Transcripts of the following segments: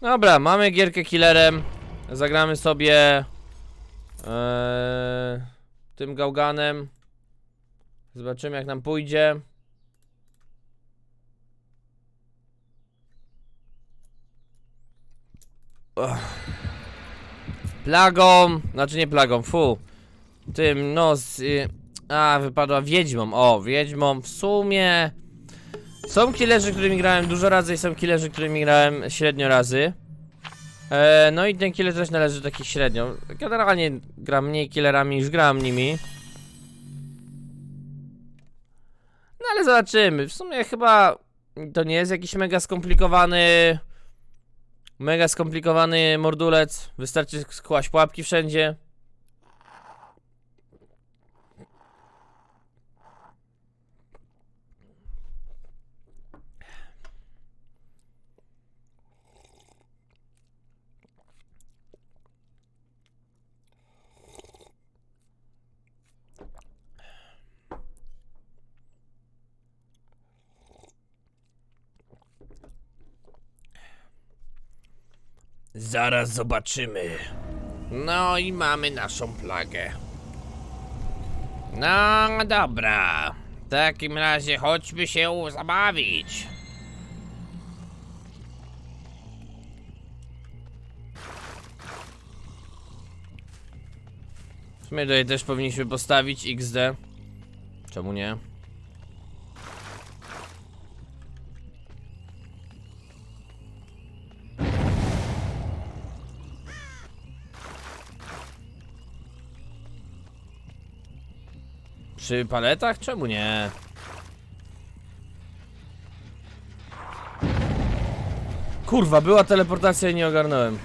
Dobra, mamy gierkę killerem. Zagramy sobie eee, tym gałganem. Zobaczymy jak nam pójdzie. Plagą, znaczy nie plagą, fu. Tym, no, z, y, a, wypadła wiedźmą, o, wiedźmą, w sumie... Są killerzy, którymi grałem dużo razy i są killerzy, którymi grałem średnio razy. E, no i ten killer też należy do takich średnio. Generalnie gram mniej killerami niż gram nimi. No ale zobaczymy. W sumie chyba to nie jest jakiś mega skomplikowany. Mega skomplikowany mordulec. Wystarczy skłaść pułapki wszędzie. Zaraz zobaczymy. No i mamy naszą plagę. No dobra. W takim razie chodźmy się zabawić. Sumie tutaj też powinniśmy postawić XD. Czemu nie? Przy paletach? Czemu nie? Kurwa, była teleportacja i nie ogarnąłem.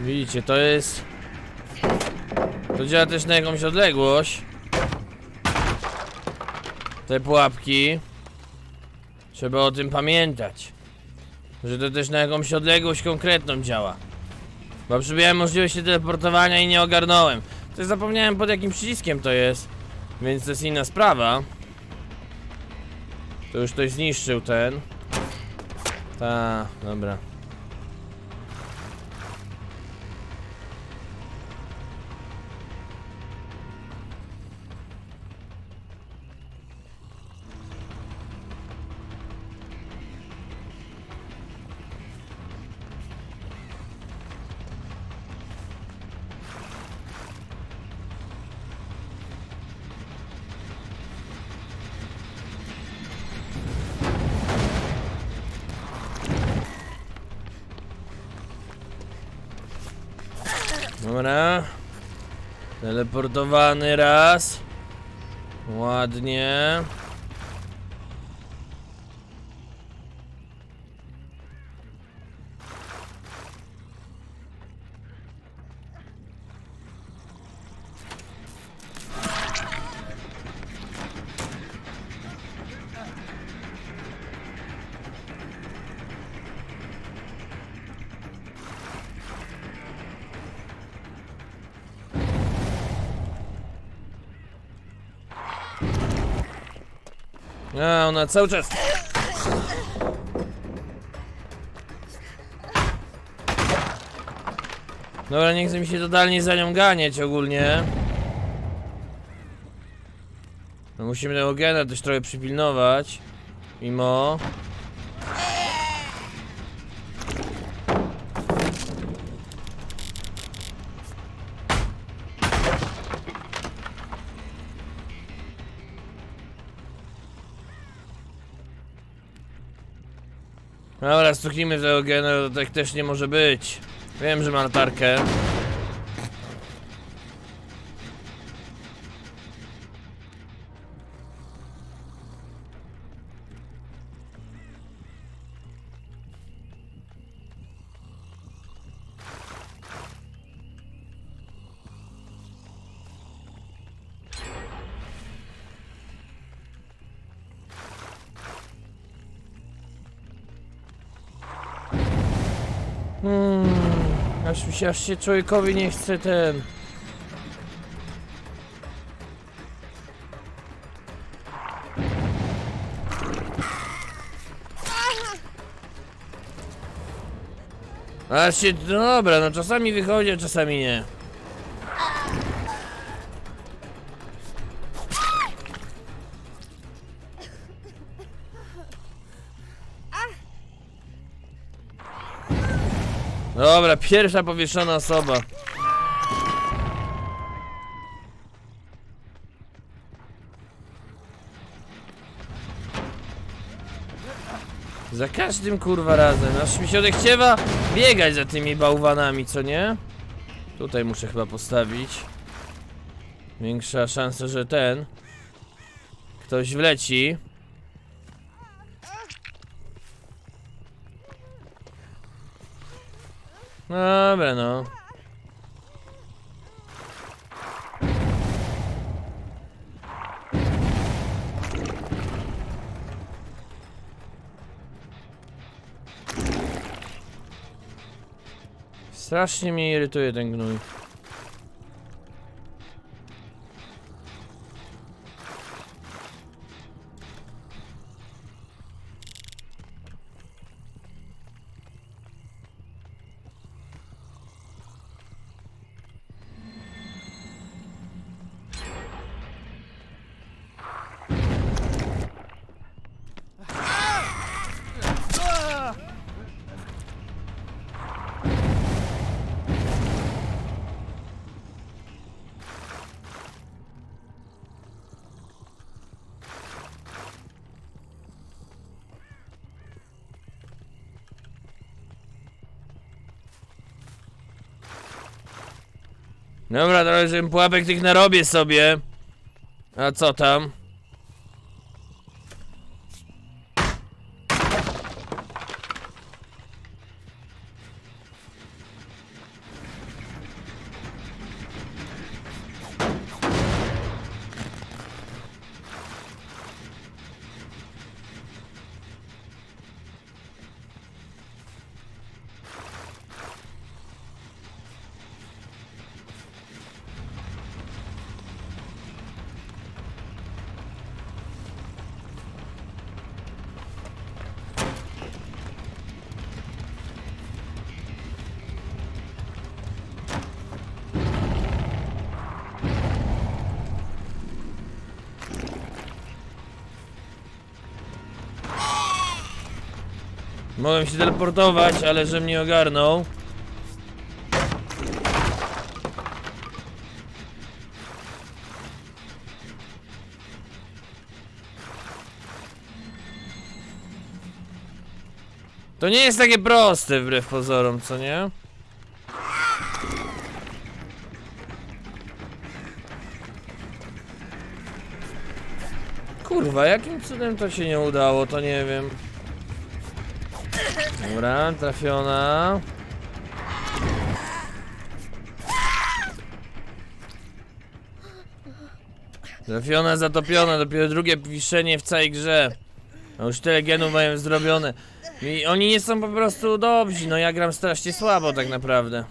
Widzicie, to jest... To działa też na jakąś odległość. Te pułapki. Trzeba o tym pamiętać. Że to też na jakąś odległość konkretną działa. Bo przybyłem możliwości teleportowania i nie ogarnąłem. Też zapomniałem pod jakim przyciskiem to jest. Więc to jest inna sprawa. To już ktoś zniszczył ten. Ta, dobra. Dobra. Teleportowany raz. Ładnie. A, ona cały czas. Dobra, nie chce mi się totalnie za nią ganiać ogólnie. No musimy tego gena też trochę przypilnować. Mimo. Dobra, stuknijmy w tego tak też nie może być. Wiem, że ma latarkę. Aż, mi się- aż się człowiekowi nie chce ten... Aż się... No dobra, no czasami wychodzi, a czasami nie. Dobra, pierwsza powieszona osoba. Za każdym kurwa razem, aż mi się odechciewa biegać za tymi bałwanami, co nie? Tutaj muszę chyba postawić. Większa szansa, że ten ktoś wleci. Dobra, no. Strasznie mnie irytuje ten gnój. Dobra, trochę żebym pułapek tych narobię sobie. A co tam? Mogłem się teleportować, ale że mnie ogarnął. To nie jest takie proste wbrew pozorom, co nie? Kurwa, jakim cudem to się nie udało, to nie wiem. Dobra, trafiona. Trafiona, zatopiona, dopiero drugie wiszenie w całej grze. A już tyle genów mają zrobione. I oni nie są po prostu dobrzy, no ja gram strasznie słabo tak naprawdę.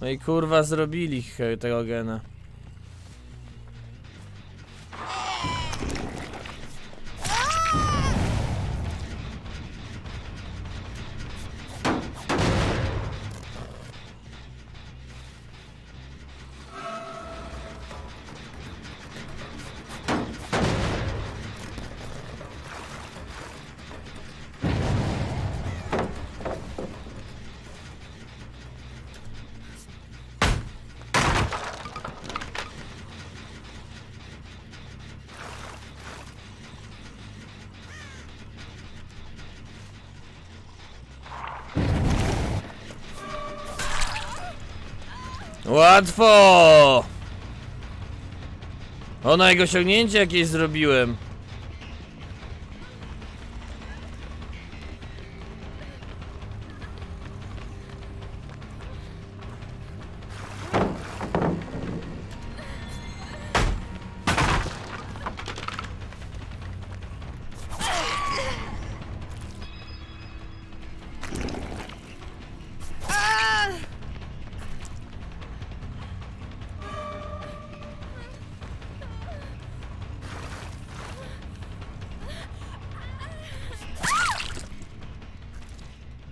No i kurwa zrobili tego gena. Łatwo! Ona jego osiągnięcie jakieś zrobiłem.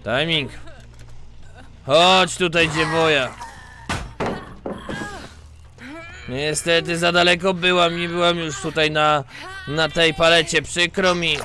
Timing. Chodź tutaj, dziewoja. Niestety za daleko byłam i byłam już tutaj na, na tej palecie, przykro mi.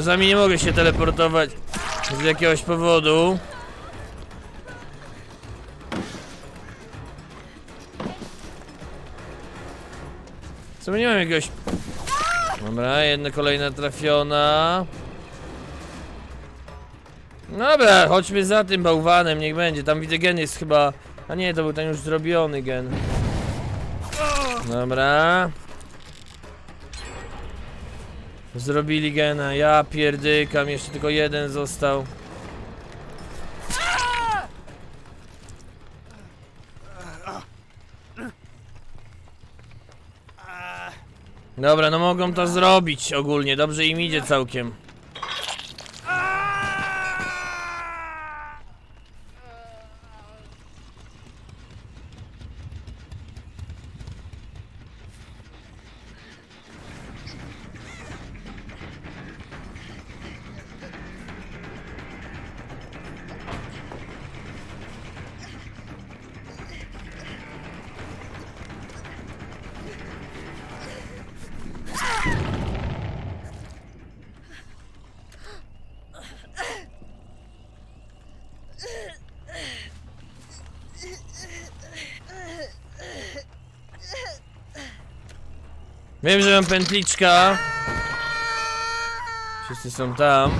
Czasami nie mogę się teleportować z jakiegoś powodu. Co nie mam jakiegoś... Dobra, jedna kolejna trafiona. Dobra, chodźmy za tym bałwanem, niech będzie. Tam widzę gen jest chyba... A nie, to był ten już zrobiony gen. Dobra. Zrobili gena, ja pierdykam, jeszcze tylko jeden został. Dobra, no mogą to zrobić ogólnie, dobrze im idzie całkiem. Wiem, że mam pętliczka. Wszyscy są tam.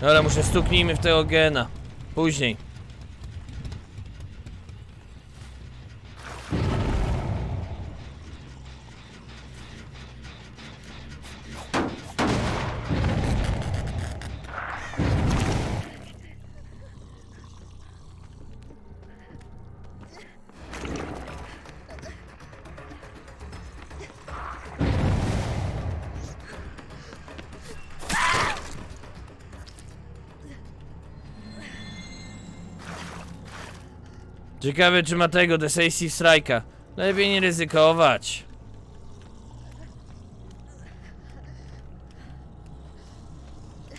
Dobra, muszę stuknijmy w tego gena. Później. Ciekawe czy ma tego Decisive Strike'a. Lepiej nie ryzykować.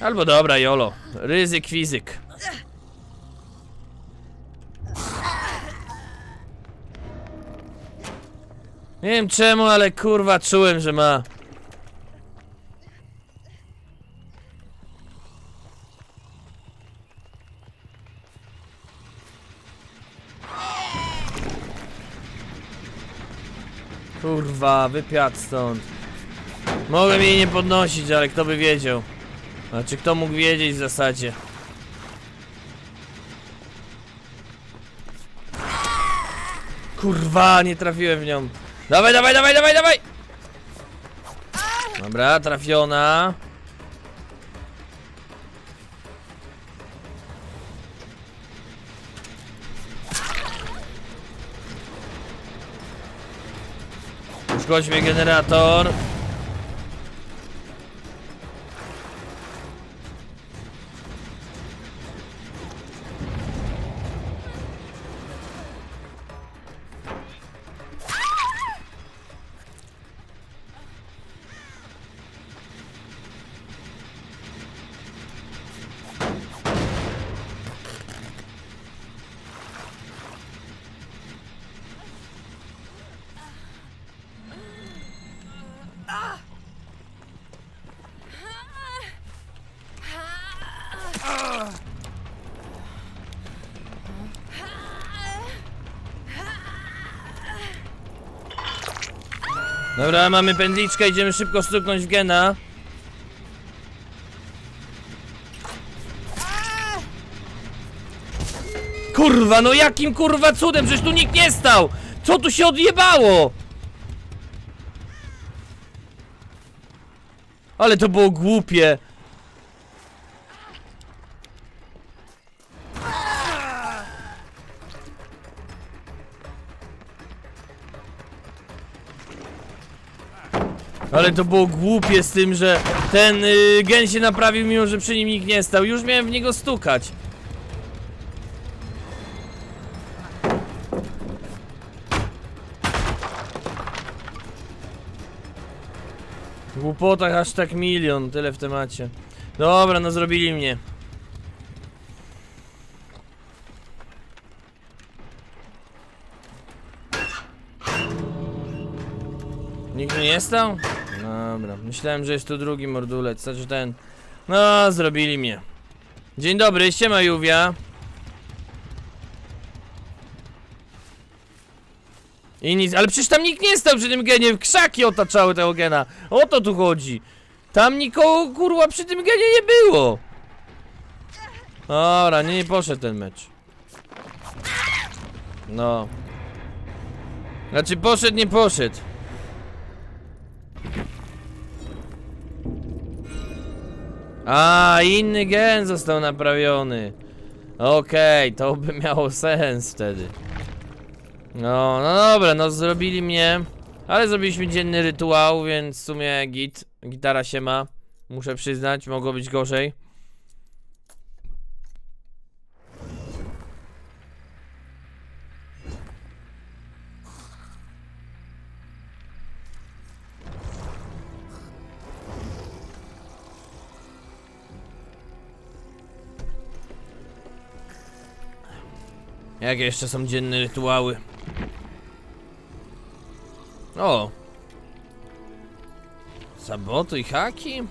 Albo dobra, Jolo. Ryzyk fizyk. Nie wiem czemu, ale kurwa czułem, że ma. Kurwa, wypiad stąd. Mogłem jej nie podnosić, ale kto by wiedział? Znaczy, kto mógł wiedzieć w zasadzie? Kurwa, nie trafiłem w nią. Dawaj, dawaj, dawaj, dawaj, dawaj! Dobra, trafiona. Uszkodź mnie generator. Dobra, mamy pędliczkę, idziemy szybko stuknąć w gena. Kurwa, no jakim kurwa cudem? Przecież tu nikt nie stał! Co tu się odjebało? Ale to było głupie. Ale to było głupie z tym, że ten y, gen się naprawił mimo, że przy nim nikt nie stał. Już miałem w niego stukać. Głupota aż tak milion, tyle w temacie. Dobra, no zrobili mnie. Nikt nie stał? Dobra, myślałem, że jest tu drugi mordulec, znaczy ten. No, zrobili mnie. Dzień dobry, siema Juwia. I nic, ale przecież tam nikt nie stał przy tym genie, krzaki otaczały tego gena. O to tu chodzi. Tam nikogo kurwa przy tym genie nie było. Dobra, nie, nie poszedł ten mecz. No. Znaczy poszedł, nie poszedł. A, inny gen został naprawiony. Okej, to by miało sens wtedy. No, no dobra, no zrobili mnie. Ale zrobiliśmy dzienny rytuał, więc w sumie git. Gitara się ma. Muszę przyznać, mogło być gorzej. Jakie jeszcze są dzienne rytuały? O! Sabotuj haki?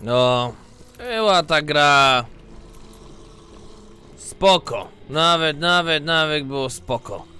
No, była ta gra. Spoko. Nawet, nawet, nawet było spoko.